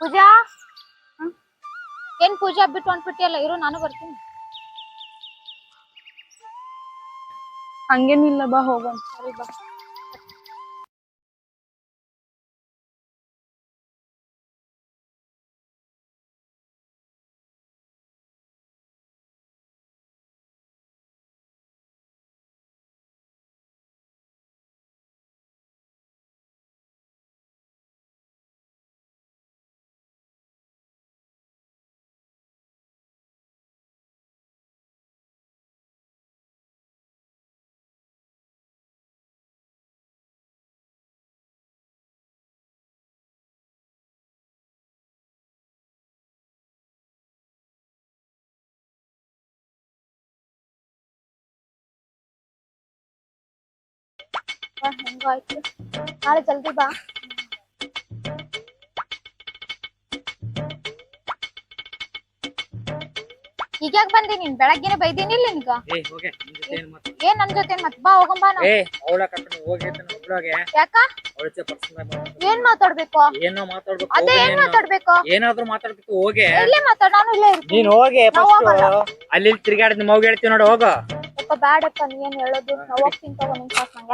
ಪೂಜಾ? ಏನ್ ಪೂಜಾ ಬಿಟ್ಟು ಹೊಂಟ್ಬಿಟ್ಟಿಯಲ್ಲ ಇರು ನಾನು ಬರ್ತೀನಿ. ಹಂಗೇನಿಲ್ಲ ಬಾ ಹೋಗೋಣ ಸರಿ ಬಾ. ಬಾ, ಹೆಂಗೋ ಆಯ್ತು. ನಾಳೆ ಜಲ್ದಿ ಬಾ. ಈಗ ಯಾಕೆ ಬಂದಿ ನೀನ್? ಬೆಳಗ್ಗೆನೆ ಬೈದೀನಿಲ್ಲ ನಿನ್ಗ? ಏ ಹೋಗೆ ನಿನ್ ಜೊತೆ ಏನ್ ನನ್ ಜೊತೆ ಮತ್? ಬಾ ಹೋಗಂಬ ಯಾಕ? ಏನ್ ಮಾತಾಡ್ಬೇಕು? ಏನೋ ಮಾತಾಡ್ಬೇಕು ಅದೇ ಏನ್. ಮಾತಾಡ್ಬೇಕು? ಏನಾದ್ರೂ ಮಾತಾಡ್ಬೇಕು ಹೋಗಿ. ಇಲ್ಲೇ ಮಾತಾಡ ನಾನು ಇಲ್ಲೇ ಇರ್ತೀನಿ. ನೀನ್ ಹೋಗಿ ಅಲ್ಲಿ ಇಲ್ಲಿ ತಿರ್ಗಾಡಿದ್ ಮಗ್ ಹೇಳ್ತೀವಿ ನೋಡು ಹೋಗೋ. ಯಪ್ಪ ಬ್ಯಾಡಪ್ಪ ನೀನ್ ಹೇಳೋದು? ನಾವ್ ಹೋಗ್ತೀನಿ ತಗೋ ನಿನ್ ಸಾಕ್ ನಂಗ್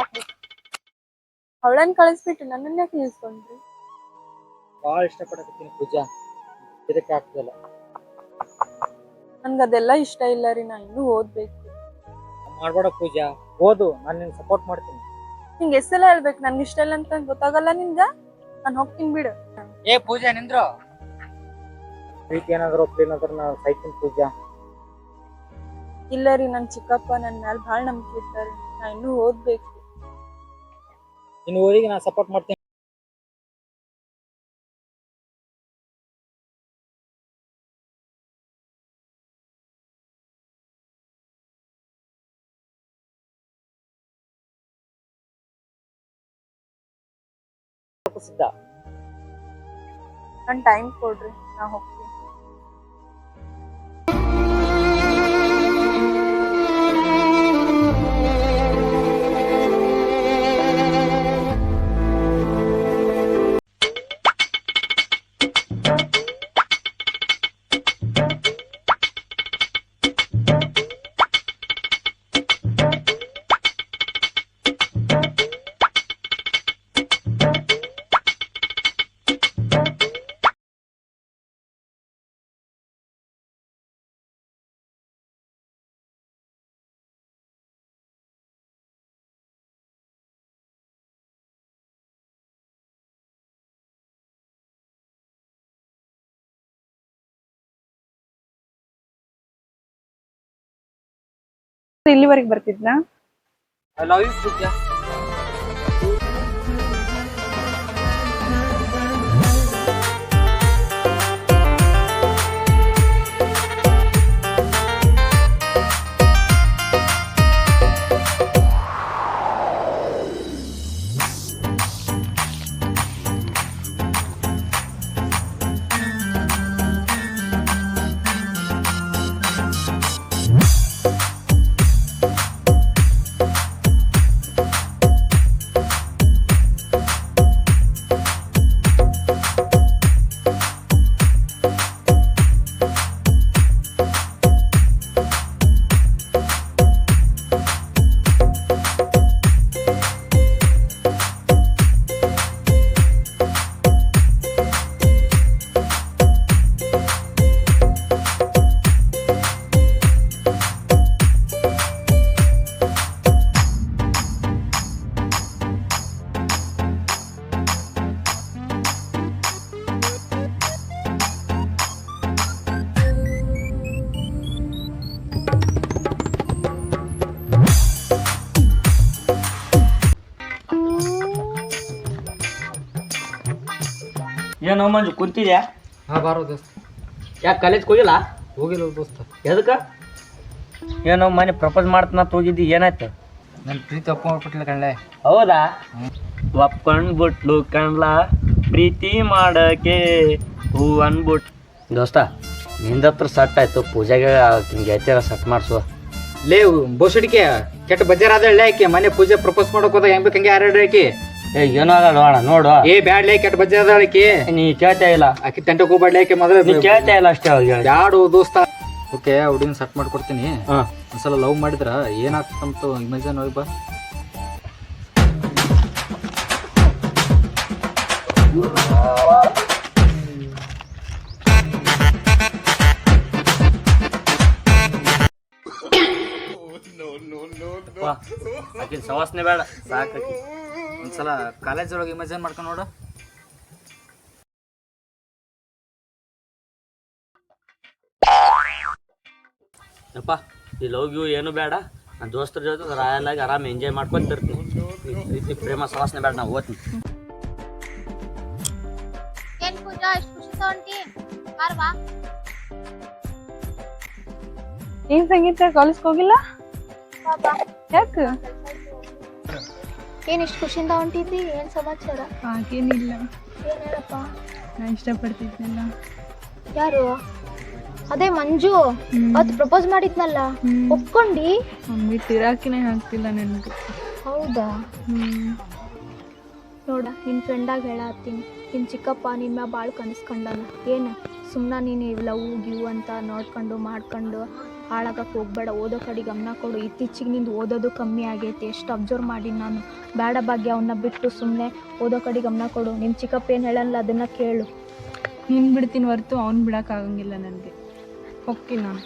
ಯಾಕ್ ಬೇಕು? ಅವಳನ್ ಕಳಿಸ್ಬಿಟ್ಟು ನನ್ನನ್ನ ಯಾಕೆ ನಿಲ್ಸ್ಕೊಂಡ್ರಿ ಇಷ್ಟ ಇಷ್ಟಪಡಕತ್ತೀನಿ ಪೂಜಾ ಇದಕ್ಕೆ ಆಗ್ತದಲ್ಲ ನನ್ಗ ಅದೆಲ್ಲ ಇಷ್ಟ ಇಲ್ಲ ರೀ ನಾ ಇನ್ನೂ ಓದ್ಬೇಕು. ಮಾಡ್ಬೇಡ ಪೂಜಾ ಓದು ನಾನು ನಿನ್ ಸಪೋರ್ಟ್ ಮಾಡ್ತೀನಿ. ನಿಂಗೆ ಎಷ್ಟೆಲ್ಲ ಹೇಳ್ಬೇಕು ನನ್ಗೆ ಇಷ್ಟ ಇಲ್ಲ ಅಂತ ಗೊತ್ತಾಗಲ್ಲ ನಿಂಗ? ನಾನು ಹೋಗ್ತೀನಿ ಬಿಡು. ಏ ಪೂಜಾ ನಿಂದ್ರು? ಪ್ರೀತಿ ಏನಾದ್ರು ಒಪ್ಪಿನಾದ್ರು ನಾ ಸೈತೀನಿ ಪೂಜಾ. ಇಲ್ಲ ರೀ ನನ್ ಚಿಕ್ಕಪ್ಪ ನನ್ನ ಮ್ಯಾಲ ಭಾಳ ನಂಬಿಕೆ ಇರ್ತಾರೆ ನಾ ಇನ್ನೂ ಓದ್ಬೇಕು. ನಿನ್ ಊರಿಗೆ ನಾ ಸಪೋರ್ಟ್ ಮಾಡ್ತೀನಿ. ಸಿದ್ಧ ನನ್ ಟೈಮ್ ಕೊಡ್ರಿ ನಾ ಹೋಗ್ತೀನಿ. ಇಲ್ಲಿವರೆಗೆ ಬರ್ತಿದ್ನಾ? ಐ ಲವ್ ಯು ಮಂಜು ಕುಂತಿದ್ಯಾ? ಹಾ ಬಾರೋ ದೋಸ್ತ. ಯಾಕೆ ಕಾಲೇಜ್ ಹೋಗಿಲ್ಲ? ಹೋಗಿಲ್ಲ ದೋಸ್ತ. ಎದಕ್ಕೆ? ಏನೋ ಮನೆ ಪ್ರಪೋಸ್ ಮಾಡ್ತಾನಂತ ಹೋಗಿದ್ದಿ ಏನಾಯ್ತು? ನನ್ನ ಪ್ರೀತಿ ಒಪ್ಕೊಂಡ್ಬಿಟ್ಲ ಕಣ್ಲೆ. ಹೌದಾ? ಒಪ್ಕೊಂಡ್ಬಿಟ್ಲು ಕಣ್ಲ ಪ್ರೀತಿ ಮಾಡಕ್ಕೆ ಹೂ ಅನ್ಬಿಟ್ ದೋಸ್ತ ನಿಂದ ಹತ್ರ ಸಟ್ ಆಯ್ತು ಪೂಜೆಗೆ ಗೆಳತಿಯರ ಸಟ್ ಮಾಡಿಸುವ ಲೇ ಬೋಸಡಿಕೆ ಕೆಟ್ಟ ಬಜಾರ್ ಆದಳೆ ಆಕಿ ಮನೆ ಪೂಜೆ ಪ್ರಪೋಸ್ ಮಾಡೋಕೆ ಹೋದಾಗ ಹೆಂಗ್ ಬೇಕಂಗೆ ಯಾರು ಆಕಿ. ಏ ನೋಡು. ಏ ಬ್ಯಾಡ್ಲೆ ಕೆಟ್ಟ ಬಜ್ಜೆ ಅದ ಆಕಿ ನೀ ಕೇಳ್ತಾ ಇಲ್ಲ. ಆಕಿ ಮೊದಲು. ನೀ ಕೇಳ್ತಾ ಇಲ್ಲ ಅಷ್ಟೇ ಅವ್ರಿಗೆ ಹೇಳಿ. ಬ್ಯಾಡು ದೋಸ್ತ. ಓಕೆ ಹುಡುಗಿನ ಸೆಟ್ ಮಾಡ್ಕೊಡ್ತೀನಿ. ಒಂದ್ಸಲ ಲವ್ ಮಾಡಿದ್ರ ಏನಾಗ್ತಂತ ಇಮೇಜನ್ ಹೋಗಿ ಬಾ. ಆಕಿನ ಸವಾಸನೆ ಬೇಡ ಸಾಕಾಕಿ. ಒಂದ್ಸಲ ಕಾಲೇಜ್ ಒಳಗೆ ಇಮೇಜನ್ ಮಾಡ್ಕೊಂಡು ನೋಡು. ಅಪ್ಪ ಈ ಲವ್ ಗಿವ್ ಏನು ಬೇಡ. ನನ್ನ ದೋಸ್ತರ ಜೊತೆ ರಾಯಲ್ ಆಗಿ ಆರಾಮ್ ಎಂಜಾಯ್ ಮಾಡ್ಕೊಂಡು ಇರ್ತೀನಿ. ಈ ಪ್ರೀತಿ ಪ್ರೇಮ ಸವಾಸನೆ ಬೇಡ ನಾವು ಓದ್ತೀನಿ. ಏನ್ ಪೂಜಾ ಖುಷಿ ತಗೊಂಡಿ ಏನ್ ಸಂಗೀತ ಕಾಲೇಜ್ಗೆ ಹೋಗಿಲ್ಲ? ಯಾಕ? ಏನ್ ಇಷ್ಟು ಖುಷಿಯಿಂದ ಹೊಂಟಿದ್ದಿ? ಏನ್ ಸಮಾಚಾರ? ಹಾಗೇನಿಲ್ಲ. ಏನ್ ಹೇಳಪ್ಪ? ನಾ ಇಷ್ಟಪಡ್ತಿದ್ನಲ್ಲ. ಯಾರು? ಅದೇ ಮಂಜು. ಅವತ್ತು ಪ್ರಪೋಸ್ ಮಾಡಿದ್ನಲ್ಲ. ಒಪ್ಕೊಂಡಿ? ಮಮ್ಮಿ ತಿರಾಕಿನೇ ಆಗ್ತಿಲ್ಲ ನನ್ಗೆ. ಹೌದಾ? ನೋಡ ನಿನ್ ಫ್ರೆಂಡಾಗ ಹೇಳತ್ತೀನಿ. ನಿನ್ ಚಿಕ್ಕಪ್ಪ ನಿನ್ ಮ್ಯಾಗ ಭಾಳ ಕನಸ್ಕೊಂಡಾನ. ಏನು ಸುಮ್ಮನೆ ನೀನು ಲವ್ ಗಿವ್ ಅಂತ ನೋಡ್ಕೊಂಡು ಮಾಡ್ಕೊಂಡು ಹಾಳಾಗಕ್ಕೆ ಹೋಗ್ಬೇಡ ಓದೋ ಕಡೆ ಗಮನ ಕೊಡು. ಇತ್ತೀಚಿಗೆ ನಿಂದು ಓದೋದು ಕಮ್ಮಿ ಆಗೈತೆ ಎಷ್ಟು ಅಬ್ಸರ್ವ್ ಮಾಡೀನಿ ನಾನು. ಬೇಡ ಭಾಗ್ಯ ಅವನ್ನ ಬಿಟ್ಟು ಸುಮ್ಮನೆ ಓದೋ ಕಡೆ ಗಮನ ಕೊಡು. ನಿಮ್ಮ ಚಿಕ್ಕಪ್ಪ ಏನು ಹೇಳಲ್ಲ ಅದನ್ನು ಕೇಳು. ನೀನು ಬಿಡ್ತೀನಿ ಹೊರ್ತು ಅವ್ನು ಬಿಡೋಕ್ಕಾಗಂಗಿಲ್ಲ ನನಗೆ. ಹೋಗ್ತೀನಿ ನಾನು.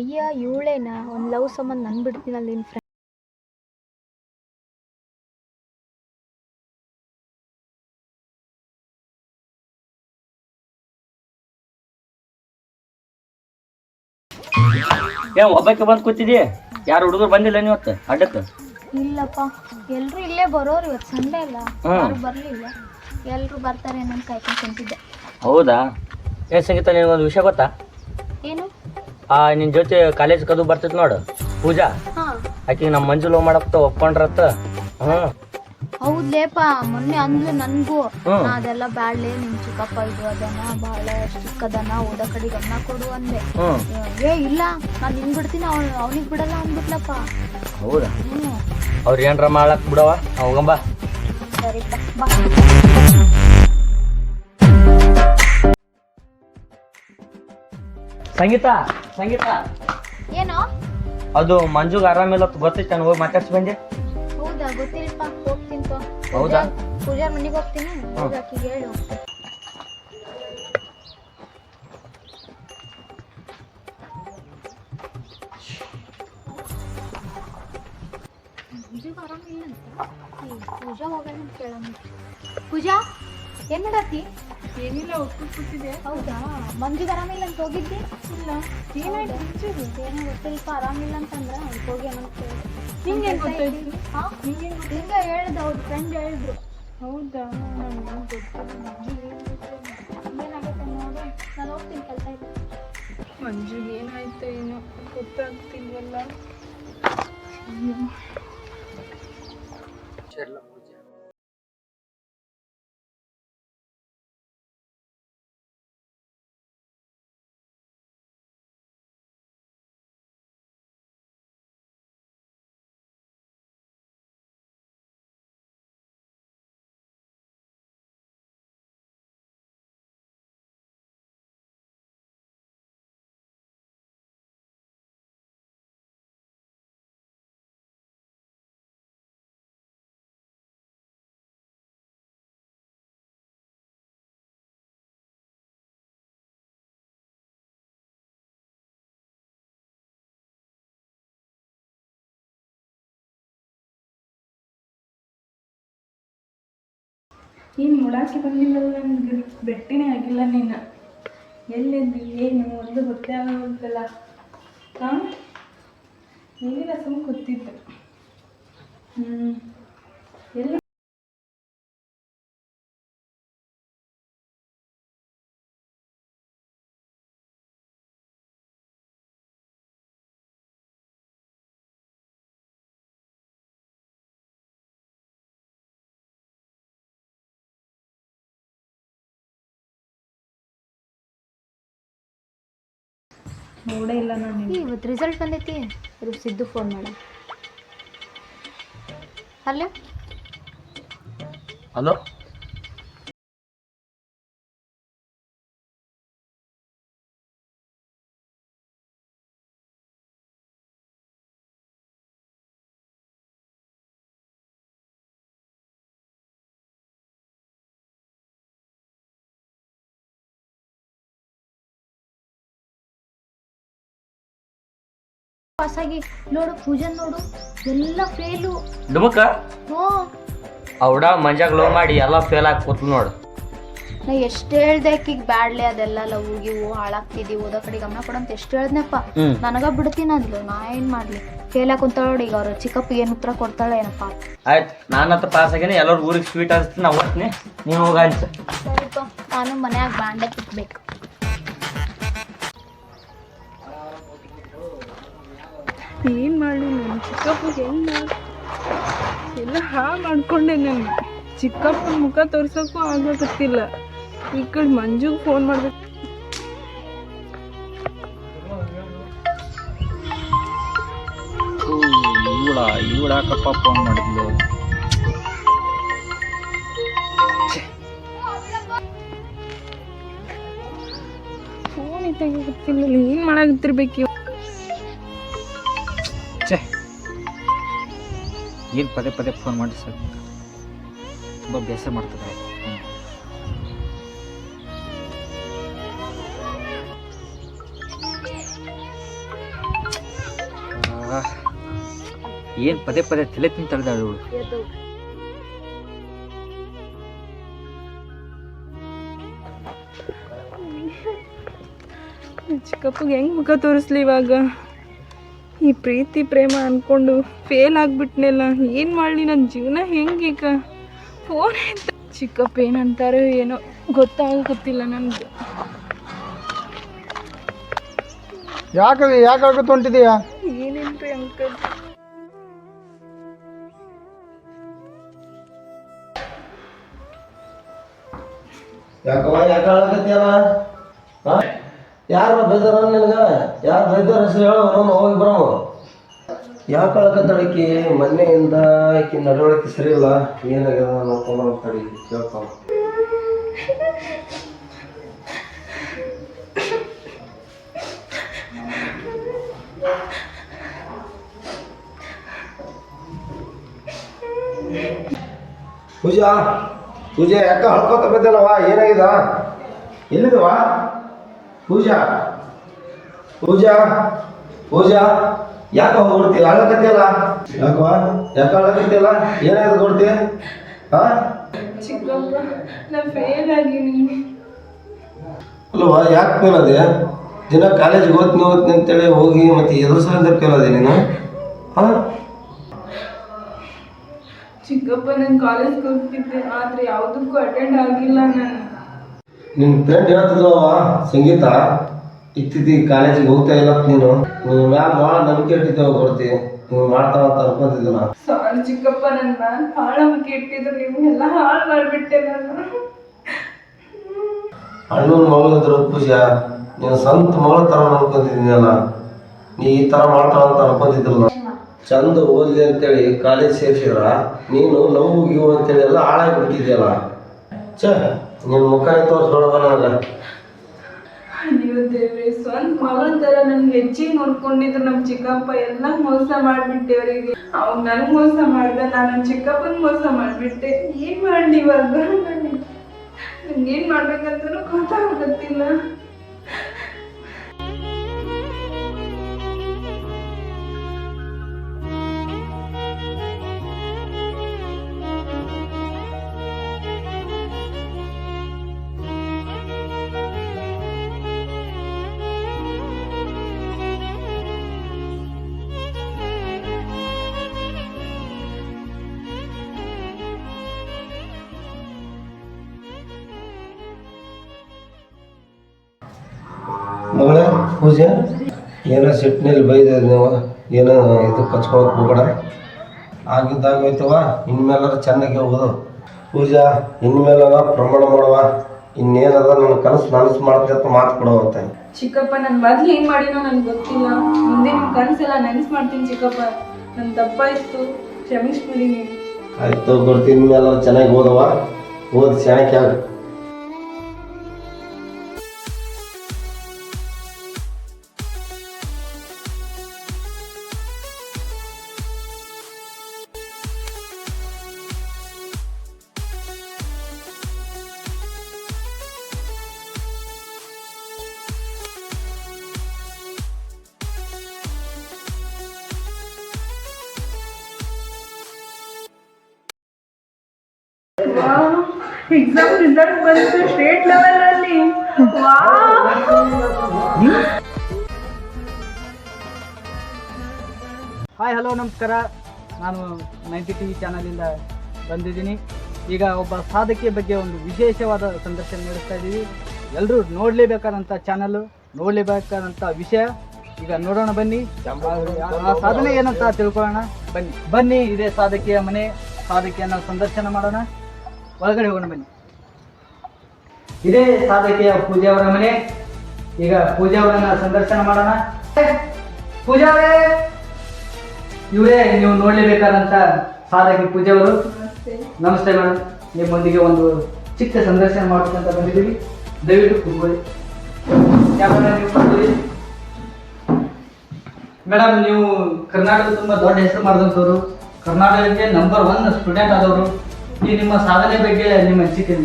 ಅಯ್ಯ ಇವಳೇನ? ಒಂದು ಲವ್ ಸಂಬಂಧ ನನ್ನ ಬಿಡ್ತೀನಲ್ಲ ನಿನ್ನ ಫ್ರೆಂಡ್ ಏನ್ ಒಬ್ಬಕ್ಕೆ ಬಂದು ಕೂತಿದಿ? ಯಾರು ಹುಡುಗರು ಬಂದಿಲ್ಲ ನೀವತ್ತು ಅಡ್ಡಕ್ಕೆ ಇಲ್ಲಪ್ಪ. ಎಲ್ಲರೂ ಇಲ್ಲೇ ಬರೋರು ಇವತ್ತು ಸಂಡೇ ಅಲ್ಲ. ಯಾರು ಬರಲಿಲ್ಲ. ಎಲ್ಲರೂ ಬರ್ತಾರೆ ನಾನು ಕಾಯ್ಕೊಂಡು ಕುಂತಿದ್ದೆ. ಹೌದಾ? ಏನು ಸಂಗೀತ ನಿನಗೊಂದು ವಿಷಯ ಗೊತ್ತಾ? ಏನು? ಆ ನಿನ್ನ ಜೊತೆ ಕಾಲೇಜ್ ಕದು ಬರ್ತೈತೆ ನೋಡು. ಪೂಜಾ? ಹಾ. ಆಕಿಗೆ ನಮ್ಮ ಮಂಜು ಲೋ ಮಾಡಪ್ಪ ಒಪ್ಕೊಂಡ್ರತ್ತ ಹ್ಮ್. ಹೌದ್ಲೇಪ ಮೊನ್ನೆ ಅಂದ್ಲು ನನ್ಗೂ. ನಾ ಅದೆಲ್ಲ ಬ್ಯಾಡ್ಲೆ ನಿಮ್ ಚಿಕ್ಕಪ್ಪ ಇದು ಅದನ ಬಹಳ ಚಿಕ್ಕದನ ಓದ ಕಡೆ ಗಮನ ಕೊಡು ಅಂದೆ. ಏ ಇಲ್ಲ ನಾನ್ ನಿನ್ ಬಿಡ್ತೀನಿ ಅವ್ನ ಅವನಿಗ್ ಬಿಡಲ್ಲ ಅಂದ್ಬಿಟ್ಲಪ್ಪ ಹೌದಾ? ಅವ್ರ ಏನ್ರ ಮಾಡಕ್ ಬಿಡವ? ಹೋಗಂಬ ಸರಿ ಬಾ. ಸಂಗೀತ ಸಂಗೀತ. ಏನೋ? ಅದು ಮಂಜುಗ್ ಆರಾಮಿಲ್ಲ ಗೊತ್ತೈತೆ ನಾನು ಹೋಗಿ ಮಾತಾಡ್ಸಿ ಬಂದೆ. ಹೌದಾ ಗೊತ್ತಿಲ್ಲಪ್ಪ. ಹೌದಾ? ಪೂಜಾ- ಪೂಜಾರ್ ಮನೆಗೆ ಹೋಗ್ತೀನಿ? ಹೋಗಿ ಆಕಿಗೆ ಹೇಳಿ. ಹೋಗ್ತೀನಿ ಪೂಜಾ ಹೋಗೋಣ ಅಂತ ಕೇಳೋಣ. ಪೂಜಾ ಏನ್ ಮಾಡತ್ತಿ? ಏನಿಲ್ಲ ಒಟ್ಟು ಕೂತಿದೆ ಹೌದಾ? ಮಂಜುಗ್ ಆರಾಮಿಲ್ಲ ಅಂತ ಹೋಗಿದ್ದಿ? ಇಲ್ಲ. ಏನಾಯ್ತು? ಏನೋ ಗೊತ್ತಿಲ್ಪ ಆರಾಮಿಲ್ಲ ಅಂತಂದ್ರೆ ಹೋಗಿ ಏನಂತ. ನಿಂಗೆ ಗೊತ್ತಾಯ್ತು? ಹಾ? ಹಿಂಗ ಹೇಳ್ದ ಅವ್ರ ಫ್ರೆಂಡ್ ಹೇಳಿದ್ರು. ಹೌದಾ? ನನಗೆ ಗೊತ್ತಿಲ್ಲ ಏನಾಗುತ್ತೆ ನೋಡಿ ನಾನು ಹೋಗ್ತೀನಿ ಕೆಲಸ ಐತಿ ಮಂಜುಗೆ ಏನಾಯ್ತು ಏನೋ ಗೊತ್ತಾಗ್ತಿಲ್ವಲ್ಲ? ನೀನು ನೋಡಾಕೆ ಬಂದಿಲ್ಲ ನನಗೆ ಭೇಟಿನೇ ಆಗಿಲ್ಲ ನೀನು. ಎಲ್ಲಿದ್ದಿ, ಏನು, ಒಂದು ಗೊತ್ತೇ ಆಗಲ್ಲ ಹಾಂ ಏನಿಲ್ಲ ಸುಮ್ಮನೆ ಕೂತಿದ್ದೆ. ಹ್ಞೂ ಎಲ್ಲಿ ನೋಡೇ ಇಲ್ಲ ನಾನು ಇವತ್ತು ರಿಸಲ್ಟ್ ಬಂದೈತಿ. ಇವ್ರು ಸಿದ್ದು ಫೋನ್ ಮಾಡ. Hello hello? ಪಾಸಾಗಿ ನೋಡು ಪೂಜನ್ ನೋಡು ಎಲ್ಲ ಫೇಲು ಡುಮಕ ಹ್ಞೂ. ಅವಡ ಮಂಜಾಗ ಲವ್ ಮಾಡಿ ಎಲ್ಲ ಫೇಲ್ ಆಗಿ ಕೂತ್ಲು ನೋಡು. ನಾ ಎಷ್ಟು ಹೇಳ್ದೆ ಆಕಿಗೆ ಬ್ಯಾಡ್ಲೆ ಅದೆಲ್ಲ ಲವ್ ಗಿವು ಹಾಳಾಗ್ತಿದಿ ಓದೋ ಕಡೆ ಗಮನ ಕೊಡಂತ ಎಷ್ಟು ಹೇಳ್ದೆಪ್ಪ ಹ್ಮ್. ನನಗ ಬಿಡ್ತೀನಿ ಅಂದ್ಲು ನಾ ಏನ್ ಮಾಡ್ಲಿ? ಫೇಲ್ ಹಾಕೊಂತಾಳ ನೋಡಿ ಈಗ ಅವ್ರ ಚಿಕ್ಕಪ್ಪ ಏನ್ ಉತ್ತರ ಕೊಡ್ತಾಳೆ ಏನಪ್ಪ? ಆಯ್ತು ನಾನು ಹತ್ರ ಪಾಸ್ ಆಗಿನ ಎಲ್ಲರೂ ಊರಿಗೆ ಸ್ವೀಟ್ ಆಗ್ತೀನಿ ನಾ ಓದ್ತೀನಿ ನೀವು ಹೋಗ ಅಂತ ಸರಿಪ್ಪ ನಾನು ಮನ್ಯಾಗ ಬ್ಯಾಂಡೆ ತಿಕ್ಬೇಕು ಏನು ಮಾಡಲಿ ನನ್ನ ಚಿಕ್ಕಪ್ಪ ಹೆಂಗೆ ಎಲ್ಲ ಹಾ ಮಾಡ್ಕೊಂಡೆ ನಾನು. ಚಿಕ್ಕಪ್ಪನ ಮುಖ ತೋರ್ಸೋಕ್ಕೂ ಆಗಕತ್ತಿಲ್ಲ. ಈ ಕಡೆ ಮಂಜುಗೆ ಫೋನ್ ಮಾಡ್ಬೇಕು. ಇವಳ ಇವಳ ಯಾಕಪ್ಪ ಫೋನ್ ಮಾಡಿದ್ಲು? ಫೋನ್ ಗೊತ್ತಿಲ್ಲ ಏನು ಮಾಡಾಕತ್ತಿರ್ಬೇಕು ಏನು ಪದೇ ಪದೇ ಫೋನ್ ಮಾಡಿ ಸರ್. ತುಂಬ ಬೇಸರ ಮಾಡ್ತದೆ. ಏನು ಪದೇ ಪದೇ ತಲೆ ತಿಂತಾಳೆ ಅವಳು ಚಿಕ್ಕಪ್ಪಗೆ ಹೆಂಗೆ ಮುಖ ತೋರಿಸ್ಲಿ ಇವಾಗ? ಈ ಪ್ರೀತಿ ಪ್ರೇಮ ಅನ್ಕೊಂಡು ಫೇಲ್ ಆಗಿಬಿಟ್ನೆಲ್ಲ ಏನು ಮಾಡಲಿ ನನ್ನ ಜೀವನ ಹೆಂಗೀಗ? ಫೋನ್ ಚಿಕ್ಕಪ್ಪ ಏನಂತಾರೋ ಏನೋ ಗೊತ್ತಾಗುತ್ತಿಲ್ಲ ನನಗೆ. ಯಾಕೆ ಯಾಕೆ ಆಗತ್ತೆ ಹೊಂಟಿದೀಯಾ ಏನೇನ್ರಿ ಅಂಕಲ್ ಯಾಕವ್ವ ಯಾಕೆ ಹೇಳಕತ್ತೀಯಲ್ಲ ಯಾರು ಬೈದಾರ ನಿನಗ? ಯಾರು ಬೈದಾರ ಹೆಸರು ಹೇಳು ನಾನು ಹೋಗಿ ಬರಮ್ಮ ಯಾಕೆ ಹೇಳಕತ್ತಾಳಕಿ ಮೊನ್ನೆಯಿಂದ ಆಕಿ ನಡವಳಿಕೆ ಸರಿ ಇಲ್ಲ. ಏನಾಗ್ಯದ ನೋಡ್ಕೊಂಡು ಹೋಗ್ತಾಳಿ ಕೇಳ್ತಾವ ಪೂಜಾ, ಪೂಜೆ, ಯಾಕ ಹಳ್ಕೊತ ಬಿದ್ದಲ್ಲವ ಏನಾಗಿದ ಎಲ್ಲಿದವ ಪೂಜಾ. ಪೂಜಾ ಪೂಜಾ. ಯಾಕ ಹೋಗ್ಬಿಡ್ತೀಯ ಅಳಕತ್ತಿಯಲ್ಲ? ಯಾಕವ ಯಾಕ ಅಳಕತ್ತಿಯಲ್ಲ? ಏನಾಗಿದೆ ಕೊಡ್ತೀಯ ಹಾ ಚಿಕ್ಕಪ್ಪ ನಾ ಫೇಲ್ ಆಗೀನಿ ಅಲ್ವಾ ಯಾಕೆ ಫೇಲ್ ಅದೇ ದಿನ ಕಾಲೇಜ್ಗೆ ಓದ್ತೀನಿ ಓದ್ತೀನಿ ಅಂತೇಳಿ ಹೋಗಿ ಮತ್ತೆ ಎದುರು ಸಲಿಂದ ಫೇಲ್ ಅದೇ ನೀನು? ಹಾ ಚಿಕ್ಕಪ್ಪ ನಾನು ಕಾಲೇಜ್ಗೆ ಹೋಗ್ತಿದ್ದೆ ಆದರೆ ಯಾವುದಕ್ಕೂ ಅಟೆಂಡ್ ಆಗಿಲ್ಲ ನಾನು. ನಿನ್ನ ಫ್ರೆಂಡ್ ಹೇಳ್ತಿದ್ವ ಸಂಗೀತ. ಇತ್ತಿದ್ದಿ ಕಾಲೇಜಿಗೆ ಹೋಗ್ತಾ ಇಲ್ಲ ನೀನು. ನೀನು ಮ್ಯಾಲ ಭಾಳ ನಂಬಿಕೆ ಇಟ್ಟಿದ್ದೇವೆ ಕೊಡ್ತಿ ನೀವು ಮಾಡ್ತಾವ ಅಂತ ಅನ್ಕೊಂತಿದ್ದೆ ನಾ ಸಾರಿ ಚಿಕ್ಕಪ್ಪ ನನ್ನ ಮ್ಯಾಲ್ ಭಾಳ ನಂಬಿಕೆ ಇಟ್ಟಿದ್ರು. ನೀವು ಎಲ್ಲ ಹಾಳು ಮಾಡಿಬಿಟ್ಟೆ ನಾನು. ಅಣ್ಣನ ಮಗಳಿದ್ರು ಪೂಜಾ. ನೀನು ಸ್ವಂತ ಮಗಳ ಥರ ಅನ್ಕೊಂತಿದ್ದೀನಲ್ಲ ನೀ ಈ ಥರ ಮಾಡ್ತಾವ ಅಂತ ಅನ್ಕೊಂತಿದ್ದಿಲ್ಲ ಚಂದ ಓದ್ಲಿ ಅಂತೇಳಿ ಕಾಲೇಜ್ ಸೇರಿಸಿದ್ರ ನೀನು ಲವ್ ಗಿವ್ ಅಂತೇಳಿ ಎಲ್ಲ ಹಾಳಾಗಿ ಬಿಟ್ಟಿದ್ಯಲ್ಲ. ಛೇ. ನಿನ್ನ ಮುಖನೇ ನನಗೆ. ಅಯ್ಯೋ ದೇವ್ರೆ, ಸ್ವಂತ ಮಗಳ ತರ ನನ್ಗೆ ಹೆಚ್ಚಿಗೆ ನೋಡ್ಕೊಂಡಿದ್ರು ನಮ್ ಚಿಕ್ಕಪ್ಪ. ಎಲ್ಲ ಮೋಸ ಮಾಡ್ಬಿಟ್ಟೆ ಅವರಿಗೆ. ಅವ್ನು ನನ್ಗ್ ಮೋಸ ಮಾಡ್ದೆ, ನಾನು ನನ್ ಚಿಕ್ಕಪ್ಪನ್ ಮೋಸ ಮಾಡ್ಬಿಟ್ಟೆ. ಏನ್ ಮಾಡ್ಲಿ ಇವಾಗ? ನಂಗೆ ಏನ್ ಮಾಡ್ಬೇಕಂತನೂ ಗೊತ್ತಾಗತ್ತಿಲ್ಲ ಪೂಜೆ? ಏನೋ ಸಿಟ್ಟಿನಲ್ಲಿ ಬೈದ ನೀವು ಏನೋ ಇದು ಕಚ್ಕೊಳಕ್ಕೆ ಹೋಗ್ಬೇಡ? ಆಗಿದ್ದಾಗ ಹೋಯ್ತವ ಇನ್ಮೇಲಾರ ಚೆನ್ನಾಗಿ ಹೋಗೋದು. ಪೂಜಾ ಇನ್ಮೇಲಾರ ಪ್ರಮಾಣ ಮಾಡುವ. ಇನ್ನೇನದ ನನ್ನ ಕನಸು ನನಸು ಮಾಡ್ತೀನಿ ಅಂತ ಮಾತು ಕೊಡವತ್ತೆ ಚಿಕ್ಕಪ್ಪ ನಾನು ಮೊದ್ಲು ಏನು ಮಾಡಿನೋ ನನಗೆ ಗೊತ್ತಿಲ್ಲ. ಮುಂದೆ ನಿಮ್ ಕನಸೆಲ್ಲ ನೆನ್ಸ್ ಮಾಡ್ತೀನಿ ಚಿಕ್ಕಪ್ಪ. ನನ್ ಇತ್ತು ಕ್ಷಮಿಸ್ಬಿಡಿ ನೀವು ಆಯ್ತು ಬರ್ತೀನಿ ಇನ್ಮೇಲಾರ ಚೆನ್ನಾಗಿ ಓದವ ಓದಿ ಚೆನ್ನಾಗಿ ಆಗ ನಮಸ್ಕಾರ. ನಾನು ನೈಂಟಿ ಟಿ ವಿ ಚಾನಲಿಂದ ಬಂದಿದ್ದೀನಿ. ಈಗ ಒಬ್ಬ ಸಾಧಕಿಯ ಬಗ್ಗೆ ಒಂದು ವಿಶೇಷವಾದ ಸಂದರ್ಶನ ನಡೆಸ್ತಾ ಇದ್ದೀವಿ. ಎಲ್ಲರೂ ನೋಡಲೇಬೇಕಾದಂಥ ಚಾನಲ್ಲು ನೋಡಲೇಬೇಕಾದಂಥ ವಿಷಯ. ಈಗ ನೋಡೋಣ ಬನ್ನಿ. ಆ- ಸಾಧನೆ ಏನಂತ ತಿಳ್ಕೊಳ್ಳೋಣ. ಬನ್ನಿ. ಬನ್ನಿ ಇದೇ ಸಾಧಕಿಯ ಮನೆ. ಸಾಧಕಿಯನ್ನು ಸಂದರ್ಶನ ಮಾಡೋಣ. ಒಳಗಡೆ ಹೋಗೋಣ ಬನ್ನಿ. ಇದೇ ಸಾಧಕಿಯ ಪೂಜಾ ಅವರ ಮನೆ. ಈಗ ಪೂಜಾ ಅವರನ್ನ ಸಂದರ್ಶನ ಮಾಡೋಣ. ಪೂಜಾ ಅವರೇ ಇವರೇ ನೀವು ನೋಡಲೇಬೇಕಾದಂತ ಸಾಧಕಿ ಪೂಜೆ ಅವರು ನಮಸ್ತೆ ಮೇಡಮ್. ನಿಮ್ಮೊಂದಿಗೆ ಒಂದು ಚಿಕ್ಕ ಸಂದರ್ಶನ ಮಾಡ್ಬೇಕಂತ ಬಂದಿದ್ದೀವಿ. ದಯವಿಟ್ಟು ಕೂತ್ಕೊಳ್ಳಿ. ಕ್ಯಾಮರಾ ನೀವು ಕೂತ್ಕೊಳ್ಳಿ? ಮೇಡಮ್ ನೀವು ಕರ್ನಾಟಕ ತುಂಬ ದೊಡ್ಡ ಹೆಸರು ಮಾಡಿದಂಥವ್ರು. ಕರ್ನಾಟಕಕ್ಕೆ ನಂಬರ್ ಒನ್ ಸ್ಟೂಡೆಂಟ್ ಆದವರು. ಈ ನಿಮ್ಮ ಸಾಧನೆ ಬಗ್ಗೆ ನಿಮ್ಮ ಅನಿಸಿಕೆ?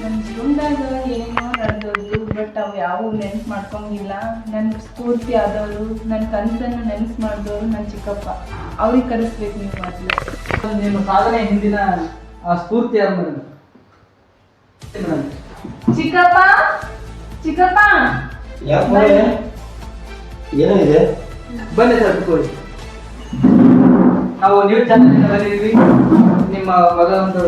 ನನ್ನ ಜೀವನದಾಗ ಏನೇನೋ ನಡೆದೋದು ಬಟ್ ಅವು ಯಾವ ನೆನ್ಪು ಮಾಡ್ಕೊಂಗಿಲ್ಲ. ನನ್ನ ಸ್ಫೂರ್ತಿ ಆದವರು ನನ್ನ ಕನಸನ್ನು ನೆನ್ಸು ಮಾಡಿದವರು ನನ್ನ ಚಿಕ್ಕಪ್ಪ. ಅವ್ರಿಗೆ ಕರೆಸ್ಬೇಕು ನೀವು ಮೊದಲು. ನಿಮ್ಮ ಸಾಧನೆ ಹಿಂದಿನ ಆ ಸ್ಫೂರ್ತಿ ಯಾರು ಮೇಡಮ್? ಚಿಕ್ಕಪ್ಪ? ಚಿಕ್ಕಪ್ಪ? ಯಾಕೆ ಏನಿದೆ ಬನ್ನಿ ಸರ್ ಕೂತ್ಕೊಳ್ಳಿ. ನಾವು ನ್ಯೂಸ್ ಚಾನಲ್ ಬಂದಿದ್ವಿ ನಿಮ್ಮ ಮಗ ಒಂದು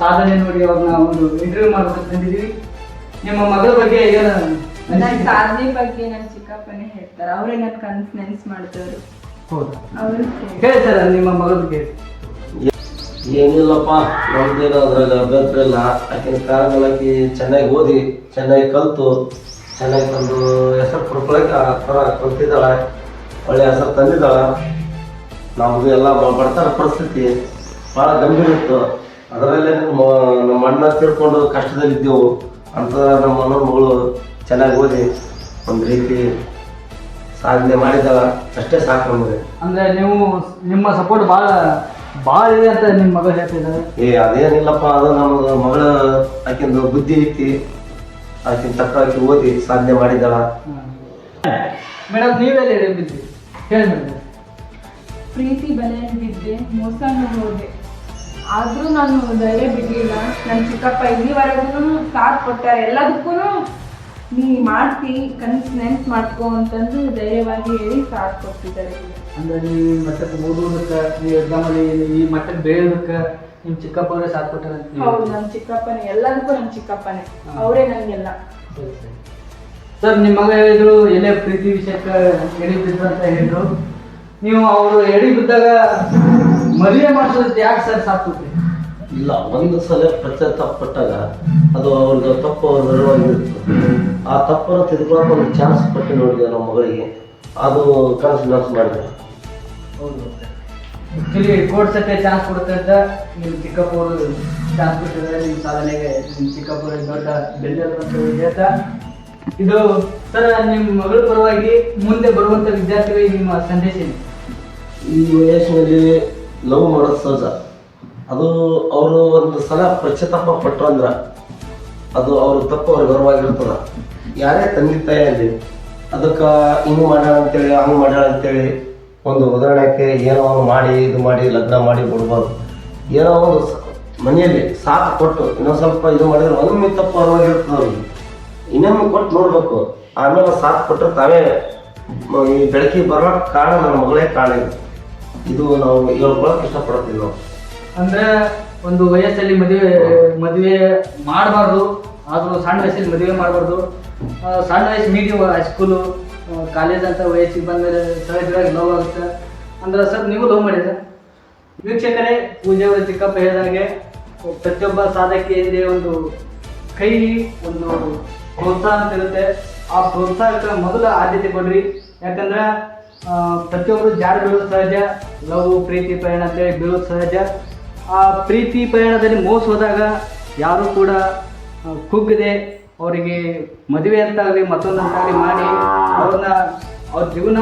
ಸಾಧನೆ ನೋಡಿ ಅವ್ರನ್ನ ಒಂದು ಇಂಟರ್ವ್ಯೂ ಮಾಡ್ಬೇಕಂತ ಬಂದಿದ್ದೀವಿ ನಿಮ್ಮ ಮಗಳ ಬಗ್ಗೆ ಏನು ನನ್ನ ಸಾಧನೆ ಬಗ್ಗೆ ನನ್ನ ಚಿಕ್ಕಪ್ಪನೇ ಹೇಳ್ತಾರೆ. ಅವರೇ ನನ್ನ ಕನಸು ನೆನ್ಸ್ ಮಾಡ್ತಾರೆ ಹೌದಾ? ಅವರು ಹೇಳಿ ನಿಮ್ಮ ಮಗಳ ಬಗ್ಗೆ. ಏನಿಲ್ಲಪ್ಪ ನಮ್ದೇನು ಅದ್ರಾಗ ಅಭ್ಯಂತರ ಇಲ್ಲ. ಆಕಿನ ಆಕಿ ಚೆನ್ನಾಗಿ ಓದಿ ಚೆನ್ನಾಗಿ ಕಲ್ತು ಚೆನ್ನಾಗಿ ಒಂದು ಹೆಸರು ಪಡ್ಕೊಳಕ್ಕೆ ಆ ಥರ ಕಲ್ತಿದ್ದಾಳೆ ಒಳ್ಳೆ ಹೆಸರು ತಂದಿದ್ದಾಳೆ. ನಮಗೂ ಎಲ್ಲ ಬರ್ತಾರ ಪರಿಸ್ಥಿತಿ ಭಾಳ ಗಂಭೀರ ಇತ್ತು. ಅದರಲ್ಲೇ ನಮ್ಮ ನಮ್ಮ ಅಣ್ಣ ತಿಳ್ಕೊಂಡು ಕಷ್ಟದಲ್ಲಿದ್ದೆವು. ಅಂತ ನಮ್ಮ ಅಣ್ಣನ ಮಗಳು ಚೆನ್ನಾಗಿ ಓದಿ ಒಂದು ರೀತಿ ಸಾಧನೆ ಮಾಡಿದ್ದಾಳ. ಅಷ್ಟೇ ಸಾಕು ನಮಗೆ. ಅಂದ್ರೆ ನೀವು ನಿಮ್ಮ ಸಪೋರ್ಟ್ ಭಾಳ ಭಾಳ ಇದೆ ಅಂತ ನಿಮ್ಮ ಮಗಳು ಹೇಳ್ತಿದ್ದಾರೆ ಏ ಅದೇನಿಲ್ಲಪ್ಪ ಅದು ನಮ್ಮ ಮಗಳ ಆಕಿಂದು ಬುದ್ಧಿ ಐತಿ. ಆಕಿನ ತಕ್ಕ ಆಕಿ ಓದಿ ಸಾಧನೆ ಮಾಡಿದ್ದಾಳ. ಮೇಡಮ್ ನೀವೆಲ್ಲ ಹೇಳಿ ಹೇಳಿ ಮೇಡಮ್ ಪ್ರೀತಿ ಬಲೆಯಲ್ಲಿ ಬಿದ್ದೆ ಮೋಸ ಹೋದೆ. ಆದರೂ ನಾನು ಧೈರ್ಯ ಬಿಡಲಿಲ್ಲ. ನನ್ನ ಚಿಕ್ಕಪ್ಪ ಇಲ್ಲಿವರೆಗೂ ಸಾಥ್ ಕೊಟ್ಟಾರೆ. ಎಲ್ಲದಕ್ಕೂ ನೀ ಮಾಡ್ತಿ ಕನಸು ನೆನ್ಸು ಮಾಡ್ಕೊ ಅಂತಂದು ಧೈರ್ಯವಾಗಿ ಹೇಳಿ ಸಾಥ್ ಕೊಟ್ಟಿದ್ದಾರೆ. ಅಂದ್ರೆ ನೀವು ಈ ಮಟ್ಟಕ್ಕೆ ಓದೋದಕ್ಕೆ ನೀವು ಎಕ್ಸಾಮಲ್ಲಿ ಈ ಮಟ್ಟಕ್ಕೆ ಬೆಳೆಯೋದಕ್ಕೆ ನಿಮ್ಮ ಚಿಕ್ಕಪ್ಪ ಅವರೇ ಸಾಥ್ ಕೊಟ್ಟಾರೆ ಅಂತ ನೀವು ಹೌದು ನನ್ನ ಚಿಕ್ಕಪ್ಪನೇ. ಎಲ್ಲದಕ್ಕೂ ನನ್ನ ಚಿಕ್ಕಪ್ಪನೇ. ಅವರೇ ನನಗೆಲ್ಲ ಸರ್ ನಿಮ್ಮ ಮಗ ಹೇಳಿದ್ರು ಎಲ್ಲೇ ಪ್ರೀತಿ ವಿಷಯಕ್ಕೆ ಎಡಿ ಅಂತ ಹೇಳಿದ್ರು. ನೀವು ಅವರು ಎಡಿ ಬಿದ್ದಾಗ ಮದುವೆ ಮಾಡಿಸೋದಕ್ಕೆ ಯಾಕೆ ಸರ್ ಸಾಕ್ಬಿಟ್ರಿ ಇಲ್ಲ ಒಂದು ಸಲ ತಪ್ಪು ತಪ್ಪಟ್ಟಾಗ ಅದು ಅವ್ರದ್ದು ತಪ್ಪು ನೆರವಾಗಿರುತ್ತೆ ಆ ತಪ್ಪನ್ನು ತಿದ್ಕೊಳಕ್ ಒಂದು ಚಾನ್ಸ್ ಕೊಟ್ಟು ನೋಡಿದೆ ನಮ್ಮ ಮಗಳಿಗೆ. ಅದು ಕನಸು ನಾಸು ಮಾಡಿದೆ. ಹೌದು ಆ್ಯಕ್ಚುಲಿ ಕೋರ್ಟ್ ಸತ್ತೆ ಚಾನ್ಸ್ ಕೊಡುತ್ತೆ ಅಂತ ನಿಮ್ಮ ಚಿಕ್ಕಪ್ಪ ಅವರು ಚಾನ್ಸ್ ಕೊಟ್ಟಿದ್ದಾರೆ. ನಿಮ್ಮ ಸಾಧನೆಗೆ ನಿಮ್ಮ ಚಿಕ್ಕಪ್ಪ ದೊಡ್ಡ ಬೆಂಬಲ ಅಂತ ಇದು ಸರ್ ನಿಮ್ಮ ಮಗಳ ಪರವಾಗಿ ಮುಂದೆ ಬರುವಂತ ವಿದ್ಯಾರ್ಥಿಗಳಿಗೆ ನಿಮ್ಮ ಸಂದೇಶ ಈ ವಯಸ್ಸಿನಲ್ಲಿ ಲವ್ ಮಾಡೋದು ಸಹಜ. ಅದು ಅವರು ಒಂದು ಸಲ ಪಶ್ಚಾತ್ತಾಪ ಪಟ್ಟರು ಅಂದ್ರೆ ಅದು ಅವ್ರ ತಪ್ಪು ಅವ್ರ ಗೌರವಾಗಿರ್ತದ ಯಾರೇ ತಂದೆ ತಾಯಿ ಅಲ್ಲಿ ಅದಕ್ಕೆ ಹಿಂಗೆ ಮಾಡ್ಯಾಳ ಅಂತೇಳಿ, ಹಂಗೆ ಮಾಡ್ಯಾಳ ಅಂತೇಳಿ ಒಂದು ಉದಾಹರಣೆಗೆ ಏನೋ ಒಂದು ಮಾಡಿ, ಇದು ಮಾಡಿ, ಲಗ್ನ ಮಾಡಿ ಬಿಡ್ಬಾರ್ದು ಏನೋ ಒಂದು ಮನೆಯಲ್ಲಿ ಸಾಕು ಕೊಟ್ಟು ಇನ್ನೊಂದು ಸ್ವಲ್ಪ ಇದು ಮಾಡಿದ್ರೆ ಒಂದೊಮ್ಮೆ ತಪ್ಪು ಅವ್ರವಾಗಿರ್ತದೆ ಅವ್ರಿಗೆ. ಇನ್ನೊಮ್ಮೆ ಕೊಟ್ಟು ನೋಡ್ಬೇಕು. ಆಮೇಲೆ ಸಾಕು ಕೊಟ್ಟರೆ ತಾವೇ ಈ ಬೆಳಕಿಗೆ ಬರೋಕ್ಕೆ ಕಾರಣ ನನ್ನ ಮಗಳೇ ಕಾರಣ ಇದು. ನಾವು ಹೇಳ್ಕೊಳಕ್ ಇಷ್ಟಪಡ್ತೀವಿ ನಾವು. ಅಂದ್ರೆ ಒಂದು ವಯಸ್ಸಲ್ಲಿ ಮದುವೆ ಮದುವೆ ಮಾಡಬಾರ್ದು, ಆದರೂ ಸಣ್ಣ ವಯಸ್ಸಲ್ಲಿ ಮದುವೆ ಮಾಡಬಾರ್ದು. ಸಣ್ಣ ವಯಸ್ಸು ಮೀಡಿಯಂ ಹೈಸ್ಕೂಲು ಕಾಲೇಜ್ ಅಂತ ವಯಸ್ಸಿಗೆ ಬಂದರೆ ಸಹಜವಾಗಿ ಲವ್ ಆಗುತ್ತೆ. ಅಂದ್ರೆ ಸರ್, ನೀವು ಲವ್ ಸರ್ ವೀಕ್ಷಕರೇ, ಪೂಜೆ ಅವರ ಚಿಕ್ಕಪ್ಪ ಹೇಳಿದಂಗೆ ಪ್ರತಿಯೊಬ್ಬ ಸಾಧಕಿಯಲ್ಲಿ ಒಂದು ಕೈ ಒಂದು ಪ್ರೋತ್ಸಾಹ ಅಂತ ಇರುತ್ತೆ. ಆ ಪ್ರೋತ್ಸಾಹಕ್ಕೆ ಮೊದಲು ಆದ್ಯತೆ ಕೊಡ್ರಿ. ಯಾಕಂದ್ರೆ ಪ್ರತಿಯೊಬ್ಬರು ಜಾರಿ ಬೀಳೋದು ಸಹಜ? ಲವ್, ಪ್ರೀತಿ, ಪ್ರಯಾಣ ಅಂತೇಳಿ ಬೀಳೋದು ಸಹಜ. ಆ, ಪ್ರೀತಿ, ಪ್ರಯಾಣದಲ್ಲಿ ಮೋಸ ಹೋದಾಗ ಯಾರೂ ಕೂಡ ಕುಗ್ಗದೆ ಅವರಿಗೆ ಮದುವೆ ಅಂತಾಗಲಿ ಮತ್ತೊಂದಂತಾಗಲಿ ಮಾಡಿ ಅವ್ರನ್ನ, ಅವ್ರ ಜೀವನ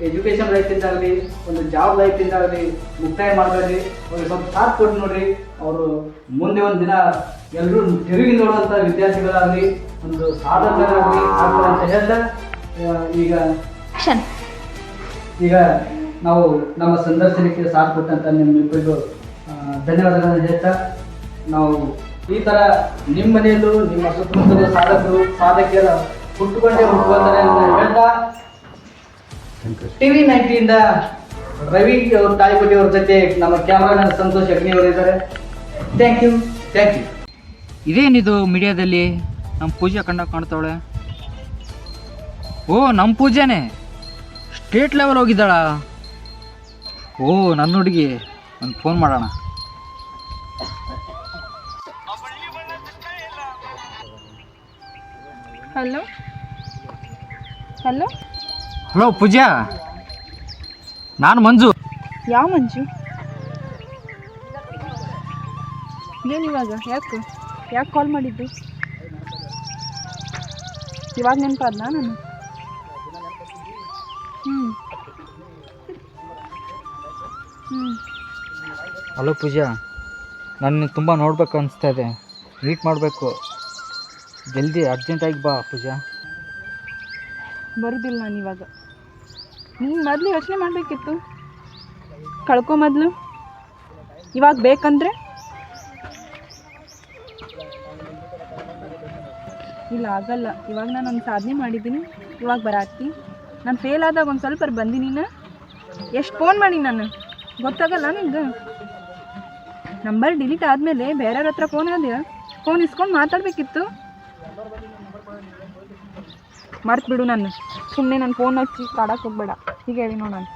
ಎಜುಕೇಷನ್ ಲೈಫಿಂದಾಗಲಿ ಒಂದು ಜಾಬ್ ಲೈಫಿಂದಾಗಲಿ ಮುಕ್ತಾಯ ಮಾಡಬೇಡಿ ಅವ್ರಿಗೆ ಸ್ವಲ್ಪ ಸಾಥ್ ಕೊಟ್ಟು ನೋಡ್ರಿ. ಅವರು ಮುಂದೆ ಒಂದು ದಿನ ಎಲ್ಲರೂ ತಿರುಗಿ ನೋಡುವಂಥ ವಿದ್ಯಾರ್ಥಿಗಳಾಗಲಿ, ಒಂದು ಸಾಧಕರಾಗಲಿ ಆಗ್ತಾರೆ ಅಂತ ಹೇಳ್ತಾ ಈಗ ಈಗ ನಾವು ನಮ್ಮ ಸಂದರ್ಶನಕ್ಕೆ ಸಾಥ್ ಕೊಟ್ಟಂತ ನಿಮ್ಮಿಬ್ಬರಿಗೂ ಧನ್ಯವಾದಗಳನ್ನು ಹೇಳ್ತಾ ನಾವು ಈ ಥರ ನಿಮ್ಮ ಮನೆಯಲ್ಲೂ, ನಿಮ್ಮ ಸುತ್ತಮುತ್ತಲ ಸಾಧಕರು, ಸಾಧಕಿಯರ ಹುಟ್ಟುಕೊಂಡೇ ಹುಟ್ಟುವಂತಾರೆ ಹೇಳ್ತಾ ಟಿವಿ ನೈಂಟಿಯಿಂದ ರವಿ ಅವ್ರ ತಾಯಿಪಟ್ಟಿ ಅವ್ರ ಜೊತೆ ನಮ್ಮ ಕ್ಯಾಮ್ರಾಮನ್ ಸಂತೋಷ್ ಅಗ್ನಿ ಅವರು ಇದ್ದಾರೆ. ಥ್ಯಾಂಕ್ ಯು ಥ್ಯಾಂಕ್ ಯು ಇದೇನಿದು ಮೀಡಿಯಾದಲ್ಲಿ? ನಮ್ಮ ಪೂಜೆ ಕಂಡ ಕಾಣ್ತಾವಳೆ. ಓ ನಮ್ಮ ಪೂಜೆನೇ. State level ಹೋಗಿದ್ದಾಳ? ಓ ನನ್ನ ಹುಡುಗಿ. ಒಂದು ಫೋನ್ ಮಾಡೋಣ. ಹಲೋ? ಹಲೋ? ಹಲೋ ಪೂಜಾ? ನಾನು ಮಂಜು. ಯಾವ ಮಂಜು? ಏನು ಇವಾಗ? ಯಾಕೆ? ಯಾಕೆ ಕಾಲ್ ಮಾಡಿದ್ದು? ಇವಾಗ ನೆನಪಾದ್ನಾ ನಾನು? ಹಲೋ ಪೂಜಾ ನನ್ನ ತುಂಬ ನೋಡಬೇಕು ಅನಿಸ್ತಾ ಇದೆ. ಮೀಟ್ ಮಾಡಬೇಕು. ಜಲ್ದಿ ಅರ್ಜೆಂಟಾಗಿ ಬಾ ಪೂಜಾ. ಬರೋದಿಲ್ಲ ನಾನು ಇವಾಗ. ನೀನು ಮೊದಲು ಯೋಚನೆ ಮಾಡಬೇಕಿತ್ತು. ಕಳ್ಕೊ ಮೊದಲು. ಇವಾಗ ಬೇಕಂದ್ರೆ. ಇಲ್ಲ, ಆಗಲ್ಲ. ಇವಾಗ ನಾನು ಒಂದು ಸಾಧನೆ ಮಾಡಿದ್ದೀನಿ. ಇವಾಗ ಬರಾತಿ ನಾನು ಫೇಲ್ ಆದಾಗ ಒಂದು ಸ್ವಲ್ಪ ಬಂದಿನಿ ನೀನು. ಎಷ್ಟು ಫೋನ್ ಮಾಡಿ ನಾನು? ಗೊತ್ತಾಗಲ್ಲ ನಿಂಗೆ ನಂಬರ್ ಡಿಲೀಟ್ ಆದಮೇಲೆ ಬೇರೆಯವ್ರ ಹತ್ರ ಫೋನ್ ಆದ್ಯಾ ಫೋನ್ ಇಸ್ಕೊಂಡು ಮಾತಾಡಬೇಕಿತ್ತು. ಮರ್ತು ಬಿಡು ನಾನು ಸುಮ್ಮನೆ ನನ್ನ ಫೋನ್ ಹಚ್ಚಿ ಕಾಡಕ್ಕೆ ಹೋಗ್ಬೇಡ. ಹೀಗೆ ಹೇಳಿ ನೋಡು ನಾನು.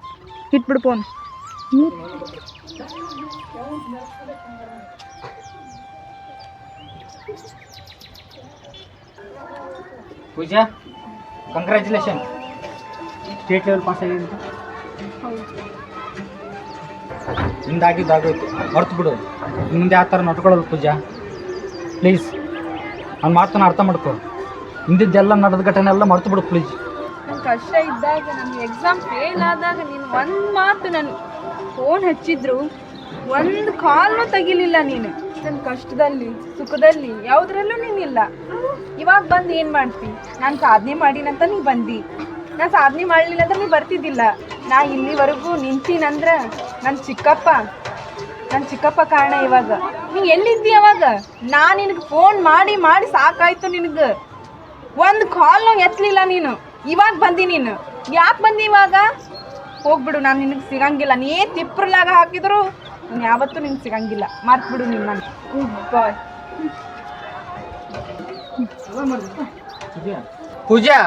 ಇಟ್ಬಿಡು phone Pooja congratulation state level pass ಆಗಿದೆ ನಿಂದಾಗಿದ್ದು ಆಗೋಯ್ತು ಮರ್ತು ಬಿಡು. ಮುಂದೆ ಆ ಥರ ನಡ್ಕೊಳ್ಳೋದು ಪೂಜಾ. ಪ್ಲೀಸ್ ನನ್ನ ಮಾತನ್ನ ಅರ್ಥ ಮಾಡ್ಕೊ. ಹಿಂದಿದ್ದೆಲ್ಲ ನಡೆದ ಘಟನೆ ಎಲ್ಲ ಮರ್ತು ಬಿಡು ಪ್ಲೀಸ್ ನಂಗೆ ಕಷ್ಟ ಇದ್ದಾಗ ನಮ್ಗೆ ಎಕ್ಸಾಮ್ ಫೇಲ್ ಆದಾಗ ನೀನು ಒಂದು ಮಾತು ನನ್ನ ಫೋನ್ ಹಚ್ಚಿದ್ರು, ಒಂದು ಕಾಲ್ನೂ ತೆಗಿಲಿಲ್ಲ ನೀನು. ನನ್ನ ಕಷ್ಟದಲ್ಲಿ, ಸುಖದಲ್ಲಿ ಯಾವುದ್ರಲ್ಲೂ ನೀನಿಲ್ಲ ಇವಾಗ ಬಂದು ಏನು ಮಾಡ್ತಿ? ನಾನು ಸಾಧನೆ ಮಾಡಿನಂತ ನೀ ಬಂದಿ. ನಾನು ಸಾಧನೆ ಮಾಡಲಿಲ್ಲ ಅಂದ್ರೆ ನೀ ಬರ್ತಿದ್ದಿಲ್ಲ. ನಾ ಇಲ್ಲಿವರೆಗೂ ನಿಂತೀನಂದ್ರೆ ನನ್ನ ಚಿಕ್ಕಪ್ಪ ನನ್ನ ಚಿಕ್ಕಪ್ಪ ಕಾರಣ ಇವಾಗ. ನೀ ಎಲ್ಲಿದ್ದಿ ಅವಾಗ? ನಾ ನಿನಗೆ ಫೋನ್ ಮಾಡಿ ಮಾಡಿ ಸಾಕಾಯ್ತು ನಿನಗೆ. ಒಂದು ಕಾಲ್ನು ಎತ್ತಲಿಲ್ಲ ನೀನು. ಇವಾಗ ಬಂದಿ ನೀನು. ಯಾಕೆ ಬಂದಿ ಇವಾಗ? ಹೋಗ್ಬಿಡು, ನಾನು ನಿನಗೆ ಸಿಗಂಗಿಲ್ಲ. ನೀ ತಿಪ್ರಲಾಗ ಹಾಕಿದ್ರು, ನಾನು ಯಾವತ್ತೂ ನಿನ್ಗೆ ಸಿಗಂಗಿಲ್ಲ. ಮರ್ತ್ಬಿಡು ನೀನು ನಾನು ಬಾಯ್. ಪೂಜಾ.